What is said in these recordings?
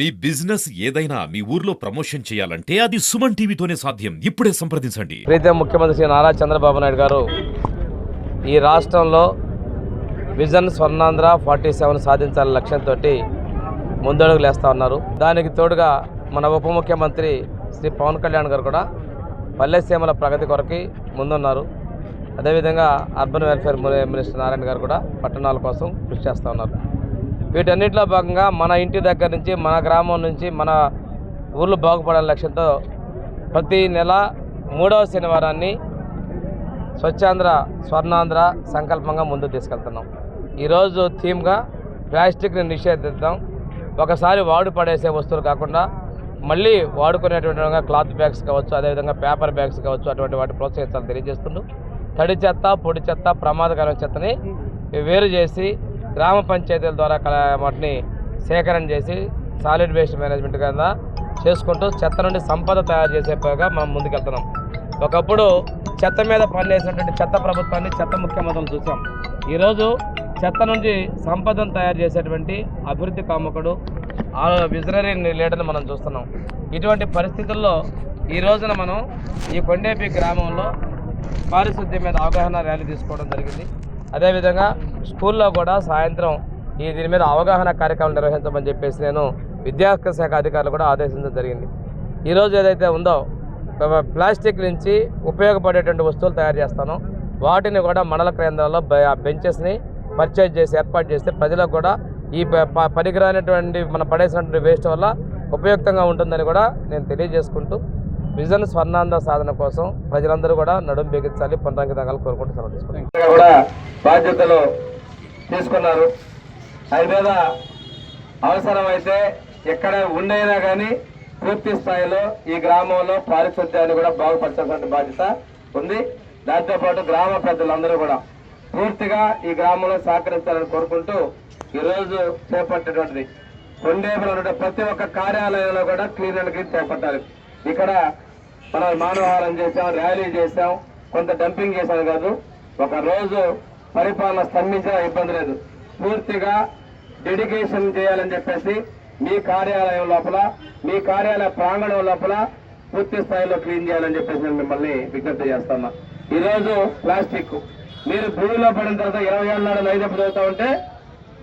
మీ business ఏదైనా మీ ఊర్లో promotion చేయాలంటే అది సుమన్ టీవీతోనే సాధ్యం. ఇప్పుడే సంప్రదించండి. ప్రీతం ముఖ్యమంత్రి శ్రీ నారా చంద్రబాబు నాయుడు గారు ఈ రాష్ట్రంలో విజన్ స్వర్ణాంధ్ర ఫార్టీ సెవెన్ సాధించాలనే లక్ష్యంతో ముందడుగులు వేస్తూ ఉన్నారు. దానికి తోడుగా మన ఉప ముఖ్యమంత్రి శ్రీ పవన్ కళ్యాణ్ గారు కూడా పల్లెసీమల ప్రగతి కొరకి ముందున్నారు. అదేవిధంగా అర్బన్ వెల్ఫేర్ మినిస్టర్ నారాయణ గారు కూడా పట్టణాల కోసం కృషి చేస్తూ ఉన్నారు. వీటన్నిటిలో భాగంగా మన ఇంటి దగ్గర నుంచి మన గ్రామం నుంచి మన ఊర్లు బాగుపడాలనే లక్ష్యంతో ప్రతి నెల మూడవ శనివారాన్ని స్వచ్ఛాంధ్ర స్వర్ణాంధ్ర సంకల్పంగా ముందుకు తీసుకెళ్తున్నాం. ఈరోజు థీమ్గా ప్లాస్టిక్ని నిషేధిద్దాం. ఒకసారి వాడు పడేసే వస్తువులు కాకుండా మళ్ళీ వాడుకునేటువంటి విధంగా క్లాత్ బ్యాగ్స్ కావచ్చు అదేవిధంగా పేపర్ బ్యాగ్స్ కావచ్చు అటువంటి వాటి ప్రోత్సహించాలని తెలియజేస్తుంటూ తడి చెత్త పొడి చెత్త ప్రమాదకరమైన చెత్తని వేరు చేసి గ్రామ పంచాయతీల ద్వారా వాటిని సేకరణ చేసి సాలిడ్ వేస్ట్ మేనేజ్మెంట్ కింద చేసుకుంటూ చెత్త నుండి సంపద తయారు చేసే పైగా మనం ముందుకెళ్తున్నాం. ఒకప్పుడు చెత్త మీద పనిచేసినటువంటి చెత్త ప్రభుత్వాన్ని చెత్త ముఖ్యమంత్రులు చూసాం. ఈరోజు చెత్త నుంచి సంపదను తయారు చేసేటువంటి అభివృద్ధి కాముకుడు ఆ విజనరీ లీడర్ని మనం చూస్తున్నాం. ఇటువంటి పరిస్థితుల్లో ఈ రోజున మనం ఈ కొండేపి గ్రామంలో పారిశుద్ధ్యం మీద అవగాహన ర్యాలీ తీసుకోవడం జరిగింది. అదేవిధంగా స్కూల్లో కూడా సాయంత్రం ఈ దీని మీద అవగాహన కార్యక్రమం నిర్వహించమని చెప్పేసి నేను విద్యాశాఖ శాఖ అధికారులు కూడా ఆదేశించడం జరిగింది. ఈరోజు ఏదైతే ఉందో ప్లాస్టిక్ నుంచి ఉపయోగపడేటువంటి వస్తువులు తయారు చేస్తాను. వాటిని కూడా మండల కేంద్రాల్లో బెంచెస్ని పర్చేజ్ చేసి ఏర్పాటు చేస్తే ప్రజలకు కూడా ఈ ప- ప- పనికిరానటువంటి మనం పడేసినటువంటి వేస్ట్ వల్ల ఉపయుక్తంగా ఉంటుందని కూడా నేను తెలియజేసుకుంటూ విజన్ స్వర్ణాంద సాధన కోసం ప్రజలందరూ కూడా నడుం బిగించాలి పునరంకితాలు కోరుకుంటూ సెలవు తీసుకుంటాను బాధ్యతలు తీసుకున్నారు. అది మీద అవసరమైతే ఎక్కడ ఉండైనా కానీ పూర్తి స్థాయిలో ఈ గ్రామంలో పారిశుద్ధ్యాన్ని కూడా బాగుపరచాల్సిన బాధ్యత ఉంది. దాంతోపాటు గ్రామ పెద్దలందరూ కూడా పూర్తిగా ఈ గ్రామంలో సహకరించాలని కోరుకుంటూ ఈరోజు చేపట్టేటువంటిది కొండేపులో ప్రతి ఒక్క కార్యాలయంలో కూడా క్లీన్ అండ్ క్లీన్ చేపట్టాలి. ఇక్కడ మనం మానవహారం చేసాం ర్యాలీ చేసాం కొంత డంపింగ్ చేశాను కాదు. ఒక రోజు పరిపాలన స్తంభించిన ఇబ్బంది లేదు. పూర్తిగా డెడికేషన్ చేయాలని చెప్పేసి మీ కార్యాలయం లోపల మీ కార్యాలయ ప్రాంగణం లోపల పూర్తి స్థాయిలో క్లీన్ చేయాలని చెప్పేసి నేను మిమ్మల్ని విజ్ఞప్తి చేస్తున్నా. ఈరోజు ప్లాస్టిక్. మీరు భూమిలో పడిన తర్వాత ఇరవై ఏళ్ళ నాడు నైదప్పు చదువుతా ఉంటే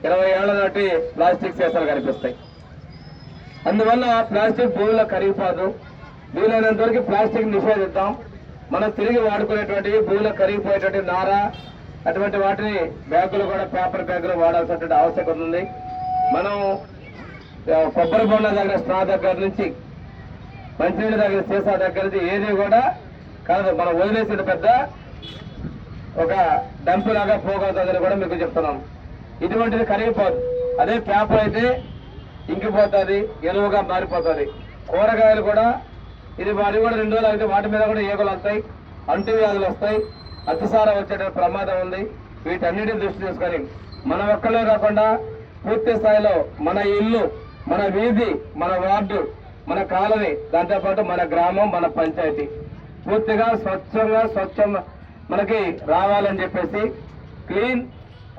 ఇరవై ఏళ్ళ నాటి ప్లాస్టిక్ సీసాలు కనిపిస్తాయి. అందువల్ల ప్లాస్టిక్ భూమిలో కరిగిపోదు. వీలైనంత వరకు ప్లాస్టిక్ నిషేధిద్దాం. మనం తిరిగి వాడుకునేటువంటి భూమిలో కరిగిపోయేటువంటి నార అటువంటి వాటిని బ్యాగులు కూడా పేపర్ బ్యాగులు వాడాల్సినటువంటి ఆవశ్యకత ఉంది. మనం కొబ్బరి బొండ దగ్గర స్ట్రా దగ్గర నుంచి మంచినీళ్ళ దగ్గర సీసా దగ్గర నుంచి ఏది కూడా కాదు మనం వదిలేసిన పెద్ద ఒక డంపు లాగా పోగలుగుతుందని కూడా మీకు చెప్తున్నాం. ఇటువంటిది కరిగిపోదు. అదే పేపర్ అయితే ఇంకిపోతుంది ఎరువుగా మారిపోతుంది. కూరగాయలు కూడా ఇది వాటి కూడా రెండు రోజులు అయితే వాటి మీద కూడా ఈగలు వస్తాయి అంటువ్యాధులు వస్తాయి. అతిసారం వచ్చే ప్రమాదం ఉంది. వీటన్నిటిని దృష్టి తీసుకొని మన ఒక్కలే కాకుండా పూర్తి స్థాయిలో మన ఇల్లు మన వీధి మన వార్డు మన కాలనీ దాంతోపాటు మన గ్రామం మన పంచాయతీ పూర్తిగా స్వచ్ఛంగా స్వచ్ఛం మనకి రావాలని చెప్పేసి clean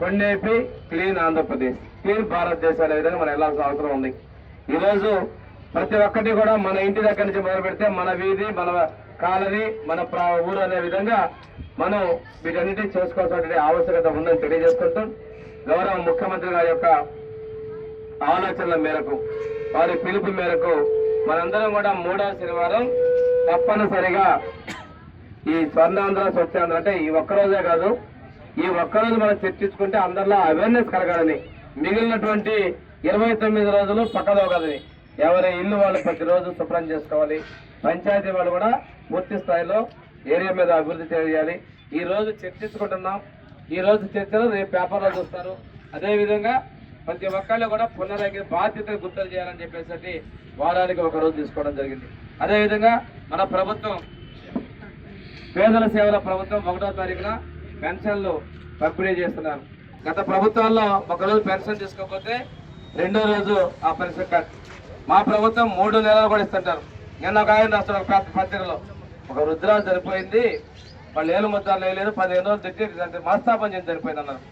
Kondepi clean Andhra Pradesh clean భారతదేశం అనే విధంగా మనం వెళ్ళాల్సిన అవసరం ఉంది. ఈరోజు ప్రతి ఒక్కటి కూడా మన ఇంటి దగ్గర నుంచి మొదలు పెడితే మన వీధి మన కాలనీ మన ప్రా- ఊరు అనే విధంగా మనం వీటన్నిటిని చేసుకోవాల్సిన ఆవశ్యకత ఉందని తెలియజేసుకుంటూ గౌరవ ముఖ్యమంత్రి గారి యొక్క ఆలోచనల మేరకు వారి పిలుపు మేరకు మనందరం కూడా మూడవ శనివారం తప్పనిసరిగా ఈ స్వర్ణాంధ్ర స్వచ్ఛాంధ్ర అంటే ఈ ఒక్కరోజే కాదు ఈ ఒక్కరోజు మనం చర్చించుకుంటే అందరిలో అవేర్నెస్ కలగాలని. మిగిలినటువంటి ఇరవై తొమ్మిది రోజులు పక్కదోగలని ఎవరి ఇల్లు వాళ్ళు ప్రతిరోజు శుభ్రం చేసుకోవాలి పంచాయతీ వాళ్ళు కూడా పూర్తి స్థాయిలో ఏరియా మీద అభివృద్ధి చేయాలి. ఈ రోజు చర్చించుకుంటున్నాం. ఈ రోజు చర్చలు రేపు పేపర్లో చూస్తారు. అదేవిధంగా ప్రతి ఒక్కళ్ళు కూడా పునరాగి బాధ్యతలు గుర్తులు చేయాలని చెప్పేసి వారానికి ఒక రోజు తీసుకోవడం జరిగింది. అదేవిధంగా మన ప్రభుత్వం పేదల సేవల ప్రభుత్వం ఒకటో తారీఖున పెన్షన్లు పంపిణీ చేస్తున్నారు. గత ప్రభుత్వాల్లో ఒకరోజు పెన్షన్ తీసుకోకపోతే రెండో రోజు ఆ పెన్షన్ కట్. మా ప్రభుత్వం మూడు నెలలు కూడా ఇస్తుంటారు. నిన్న ఒక ఆయన రాస్తాడు ఒక పత్రికలో. ఒక రుద్రాలు చనిపోయింది వాళ్ళు ఏళ్ళు ముద్దాలు వేయలేదు పదిహేను రోజులు తెచ్చి మస్తాపం చేసి చనిపోయింది అన్నారు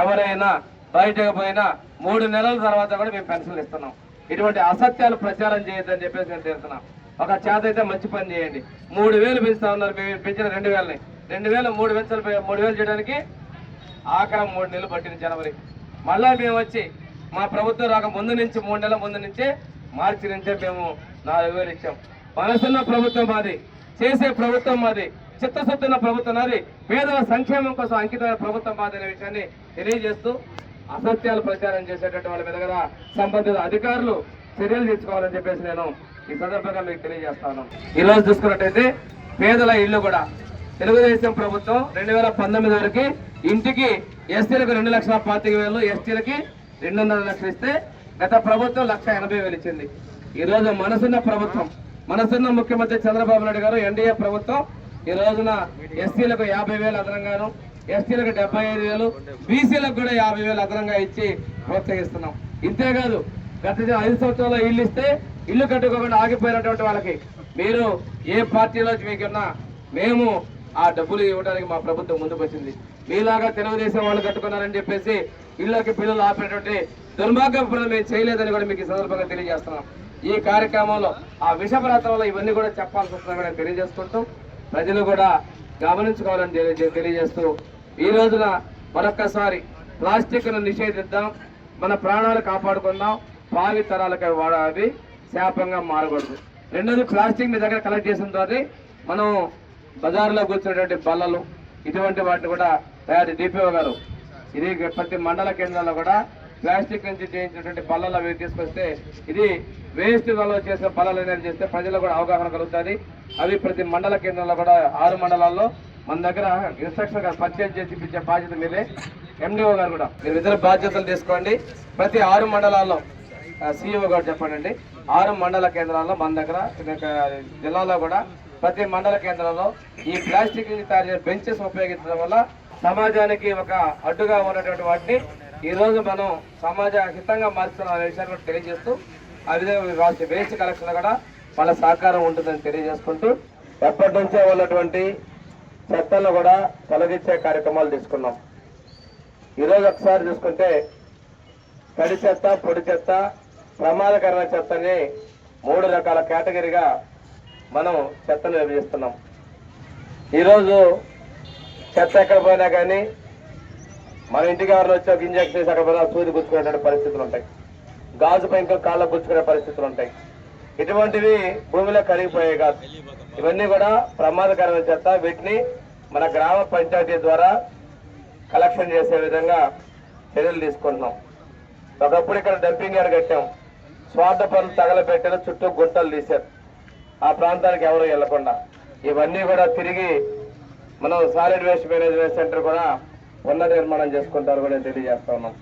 ఎవరైనా బయటకు పోయినా మూడు నెలల తర్వాత కూడా మేము పెన్షన్లు ఇస్తున్నాం. ఇటువంటి అసత్యాలు ప్రచారం చేయొద్దని చెప్పేసి నేను తెలుస్తున్నా ఒక చేత అయితే మంచి పని చేయండి. మూడు వేలు పెంచుతా ఉన్నారు మేము పెంచిన రెండు వేలని. రెండు వేలు మూడు పెంచాలి మూడు వేలు చేయడానికి ఆఖరం మూడు నెలలు పట్టింది జనవరి. మళ్ళా మేము వచ్చి మా ప్రభుత్వం రాక ముందు నుంచి మూడు నెలల ముందు నుంచే మార్చి నుంచే మేము నాలుగు వేలు ఇచ్చాం మనసున్న ప్రభుత్వం మాది చేసే ప్రభుత్వం మాది చిత్తశుద్ధున్న ప్రభుత్వం అది పేదల సంక్షేమం కోసం అంకితమైన ప్రభుత్వం మాది అనే విషయాన్ని తెలియజేస్తూ అసత్యాలు ప్రచారం చేసేటువంటి వాళ్ళ మీద కదా సంబంధిత అధికారులు చర్యలు తీసుకోవాలని చెప్పేసి నేను ఈ సందర్భంగా మీకు తెలియజేస్తాను. ఈరోజు చూసుకున్నట్టయితే పేదల ఇల్లు కూడా తెలుగుదేశం ప్రభుత్వం రెండు వేల పంతొమ్మిది వరకు ఇంటికి ఎస్టీలకు రెండు లక్షల పాతిక వేలు ఎస్టీలకి రెండున్నర లక్షలు ఇస్తే గత ప్రభుత్వం లక్ష ఎనభై వేలు ఇచ్చింది. ఈ మనసున్న ప్రభుత్వం మనసున్న ముఖ్యమంత్రి చంద్రబాబు నాయుడు గారు ఎన్డీఏ ప్రభుత్వం ఈ రోజున ఎస్సీలకు యాభై వేలు అదనంగాను ఎస్టీలకు డెబ్బై ఐదు వేలు బీసీలకు కూడా యాభై వేలు అదనంగా ఇచ్చి ప్రోత్సహిస్తున్నాం. ఇంతేకాదు గత ఐదు సంవత్సరాల్లో ఇల్లు ఇస్తే ఇల్లు కట్టుకోకుండా ఆగిపోయినటువంటి వాళ్ళకి మీరు ఏ పార్టీలో మీకున్నా మేము ఆ డబ్బులు ఇవ్వడానికి మా ప్రభుత్వం ముందుకు వచ్చింది. మీలాగా తెలుగుదేశం వాళ్ళు కట్టుకున్నారని చెప్పేసి ఇళ్ళకి పిల్లలు ఆపేటువంటి దుర్మార్గం పనులు మేము చేయలేదని కూడా మీకు ఈ సందర్భంగా తెలియజేస్తున్నాం. ఈ కార్యక్రమంలో ఆ విషపరాత్రంలో ఇవన్నీ కూడా చెప్పాల్సి వస్తుందని కూడా తెలియజేసుకుంటూ ప్రజలు కూడా గమనించుకోవాలని తెలియజేస్తూ ఈ రోజున మరొక్కసారి ప్లాస్టిక్ను నిషేధిద్దాం మన ప్రాణాలు కాపాడుకుందాం భావి తరాలకు అవి వాడాలి శాపంగా మారకూడదు. రెండోది ప్లాస్టిక్ మీ దగ్గర కలెక్ట్ చేసిన తర్వాత మనం బజార్లో కూర్చున్నటువంటి బల్లలు ఇటువంటి వాటిని కూడా తయారు డిపిఓ గారు ఇది ప్రతి మండల కేంద్రాల్లో కూడా ప్లాస్టిక్ నుంచి చేయించినటువంటి బల్లలు అవి తీసుకొస్తే ఇది వేస్ట్ వల్ల చేసిన బల్లలు అనేది చేస్తే ప్రజలకు కూడా అవగాహన కలుగుతుంది. అవి ప్రతి మండల కేంద్రంలో కూడా ఆరు మండలాల్లో మన దగ్గర ఇన్స్ట్రక్షన్ గారు పర్చేజ్ చేసి ఇప్పించే బాధ్యత మీదే. ఎండిఓ గారు కూడా మీరు ఇద్దరు బాధ్యతలు తీసుకోండి. ప్రతి ఆరు మండలాల్లో సిఇఓ గారు చెప్పండి ఆరు మండల కేంద్రాల్లో మన దగ్గర జిల్లాలో కూడా ప్రతి మండల కేంద్రంలో ఈ ప్లాస్టిక్ తయారు చేసే బెంచెస్ ఉపయోగించడం వల్ల సమాజానికి ఒక అడ్డుగా ఉన్నటువంటి వాటిని ఈరోజు మనం సమాజ హితంగా మార్చుతున్నాం అనే విషయాన్ని కూడా తెలియజేస్తూ ఆ విధంగా వేస్ట్ కలెక్షన్ కూడా వాళ్ళ సహకారం ఉంటుందని తెలియజేసుకుంటూ ఎప్పటి నుంచే ఉన్నటువంటి చెత్తలను కూడా తొలగించే కార్యక్రమాలు తీసుకున్నాం. ఈరోజు ఒకసారి చూసుకుంటే తడి చెత్త పొడి చెత్త ప్రమాదకరమైన చెత్తని మూడు రకాల కేటగిరీగా మనం చెత్తను విభజిస్తున్నాం. ఈరోజు చెత్త ఎక్కడ పోయినా కానీ మన ఇంటి గారిని వచ్చి ఒక ఇంజక్షన్ వేసి అక్కడ పోయినా సూది గుచ్చుకునేటువంటి పరిస్థితులు ఉంటాయి. గాజు పెంకులు కాళ్ళకు గుచ్చుకునే పరిస్థితులు ఉంటాయి. ఇటువంటివి భూమిలో కరిగిపోయాయి కాదు. ఇవన్నీ కూడా ప్రమాదకరమైన చెత్త. వీటిని మన గ్రామ పంచాయతీ ద్వారా కలెక్షన్ చేసే విధంగా చర్యలు తీసుకుంటున్నాం. ఒకప్పుడు ఇక్కడ డంపింగ్ యార్డ్ కట్టాం. స్వార్థ పనులు తగలబెట్టారు చుట్టూ గుంటలు తీశారు. ఆ ప్రాంతానికి ఎవరు వెళ్ళకుండా ఇవన్నీ కూడా తిరిగి మనం సాలిడ్ వేస్ట్ మేనేజ్మెంట్ సెంటర్ కూడా పునర్నిర్మాణం చేసుకుంటారు కూడా తెలియజేస్తా ఉన్నాం.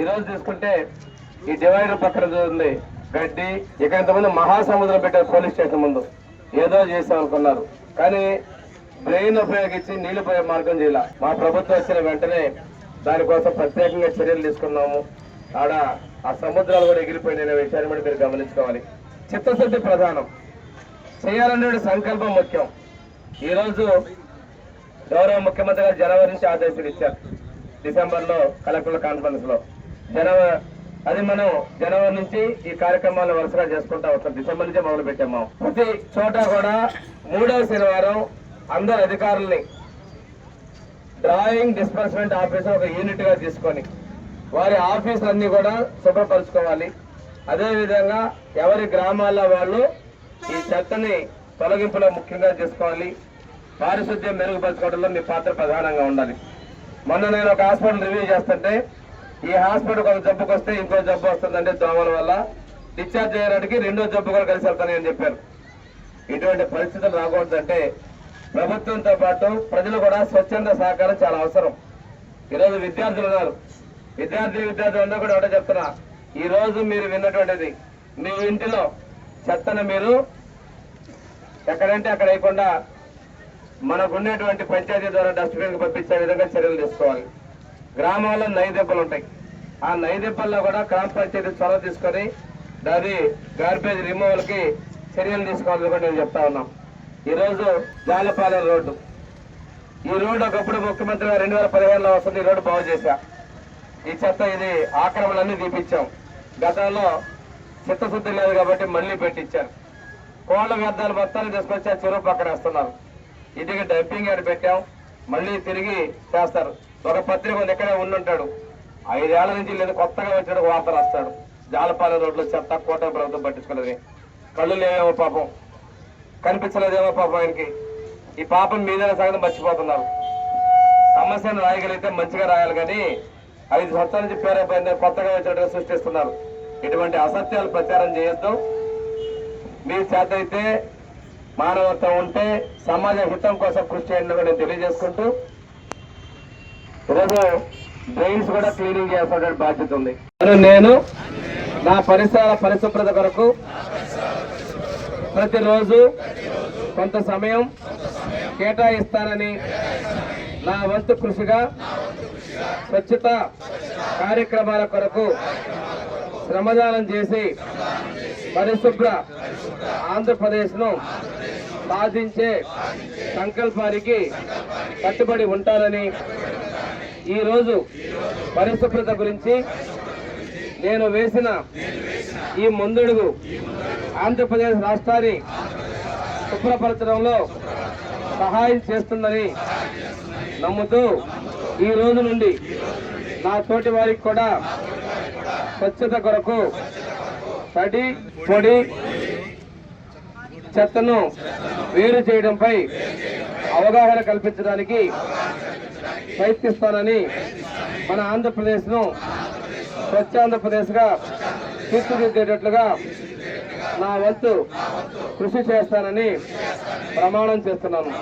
ఈరోజు చూసుకుంటే ఈ డివైడర్ పక్కన ఉంది గడ్డి ఇక ఇంతమంది మహాసముద్రం పెట్టారు పోలీస్ స్టేషన్ ముందు. ఏదో చేసామనుకున్నారు కానీ బ్రెయిన్ ఉపయోగించి నీళ్ళు పోయే మార్గం చేయాల. మా ప్రభుత్వం వచ్చిన వెంటనే దానికోసం ప్రత్యేకంగా చర్యలు తీసుకున్నాము. ఆడ ఆ సముద్రాలు కూడా ఎగిరిపోయిన విషయాన్ని కూడా మీరు గమనించుకోవాలి. చిత్తశుద్ధి ప్రధానం. చేయాలనే సంకల్పం ముఖ్యం. ఈరోజు గౌరవ ముఖ్యమంత్రి గారు జనవరి నుంచి ఆదేశాలు ఇచ్చారు. డిసెంబర్లో కలెక్టర్ల కాన్ఫరెన్స్లో జనవరి అది మనం జనవరి నుంచి ఈ కార్యక్రమాలు వరుసగా చేసుకుంటా వస్తాం. డిసెంబర్ నుంచే మొదలు పెట్టాము ప్రతి చోట కూడా మూడవ శనివారం అందరు అధికారుల్ని డ్రాయింగ్ డిస్బర్స్మెంట్ ఆఫీస్ ఒక యూనిట్గా తీసుకొని వారి ఆఫీసులన్నీ కూడా శుభ్రపరచుకోవాలి. అదేవిధంగా ఎవరి గ్రామాల్లో వాళ్ళు ఈ చెత్తని తొలగింపులో ముఖ్యంగా చేసుకోవాలి పారిశుద్ధ్యం మెరుగుపరచుకోవడంలో మీ పాత్ర ప్రధానంగా ఉండాలి. మొన్న నేను ఒక హాస్పిటల్ రివ్యూ చేస్తుంటే ఈ హాస్పిటల్ ఒక జబ్బుకి వస్తే ఇంకో జబ్బు వస్తుందంటే దోమల వల్ల డిశ్చార్జ్ చేయడానికి రెండో జబ్బు కూడా కలిసి వెళ్తానని అని చెప్పారు. ఇటువంటి పరిస్థితులు రాకూడదంటే ప్రభుత్వంతో పాటు ప్రజలు కూడా స్వచ్ఛంద సహకారం చాలా అవసరం. ఈరోజు విద్యార్థులు ఉన్నారు. విద్యార్థి విద్యార్థులు ఉన్నా కూడా ఒకటే చెప్తున్నా. ఈ రోజు మీరు విన్నటువంటిది మీ ఇంటిలో చెత్తను మీరు ఎక్కడంటే అక్కడ వేయకుండా మనకున్నటువంటి పంచాయతీ ద్వారా డస్ట్బిన్ పంపించే విధంగా చర్యలు తీసుకోవాలి. గ్రామాల్లో నైదెబ్బలు ఉంటాయి. ఆ నైదెబ్బల్లో కూడా గ్రామ పంచాయతీ చొరవ తీసుకొని దాని గార్బేజ్ రిమూవల్కి చర్యలు తీసుకోవాలని కూడా నేను చెప్తా ఉన్నాం. ఈరోజు జాలపాలెం రోడ్డు. ఈ రోడ్డు ఒకప్పుడు ముఖ్యమంత్రి గారు రెండు వేల పదిహేనులో వస్తుంది ఈ రోడ్డు బాగు చేశా. ఈ చెత్త ఇది ఆక్రమణలన్నీ తీపిచ్చాం. గతంలో చిత్తశుద్ధి లేదు కాబట్టి మళ్ళీ పెట్టించారు కోళ్ళ వ్యర్థాలు మొత్తాన్ని తీసుకొచ్చి ఆ చెరువు పక్కన వేస్తున్నారు. ఇంటికి డంపింగ్ యార్డ్ పెట్టాం. మళ్ళీ తిరిగి చేస్తారు. ఒక పత్రిక ఉంది ఇక్కడే ఉండుంటాడు. ఐదేళ్ళ నుంచి లేదు కొత్తగా వచ్చాడు వార్త రాస్తాడు. జాలపాలెం రోడ్లో చెత్త కోట ప్రభుత్వం పట్టించుకున్నది కళ్ళు లేవేమో పాపం. కనిపించలేదేమో పాపం ఆయనకి. ఈ పాపం మీదనే సగం మర్చిపోతున్నారు. సమస్యను రాయగలిగితే మంచిగా రాయాలి కానీ ఐదు సంవత్సరాల నుంచి పేరైపోయింది కొత్తగా వచ్చినట్టుగా సృష్టిస్తున్నారు. ఇటువంటి అసత్యాలు ప్రచారం చేయొద్దు. మీ చేత అయితే మానవత్వం ఉంటే సమాజ హితం కోసం కృషి చేయండి కూడా తెలియజేసుకుంటూ ఈరోజు డ్రైన్స్ కూడా క్లీనింగ్ చేయాల్సిన బాధ్యత ఉంది. మరి నేను నా పరిసరాల పరిశుభ్రత కొరకు ప్రతిరోజు కొంత సమయం కేటాయిస్తానని నా వంతు కృషిగా స్వచ్ఛత కార్యక్రమాల కొరకు శ్రమదానం చేసి పరిశుభ్ర ఆంధ్రప్రదేశ్ను సాధించే సంకల్పానికి కట్టుబడి ఉంటారని ఈరోజు పరిశుభ్రత గురించి నేను వేసిన ఈ ముందడుగు ఆంధ్రప్రదేశ్ రాష్ట్రాన్ని శుభ్రపరచడంలో సహాయం చేస్తుందని నమ్ముతూ ఈ రోజు నుండి నా తోటి వారికి కూడా స్వచ్ఛత కొరకు తడి పొడి చెత్తను వేరు చేయడంపై అవగాహన కల్పించడానికి ప్రయత్నిస్తానని మన ఆంధ్రప్రదేశ్ను స్వచ్ఛ ఆంధ్రప్రదేశ్గా తీర్చిదిద్దేటట్లుగా నా వంతు కృషి చేస్తానని ప్రమాణం చేస్తున్నాను.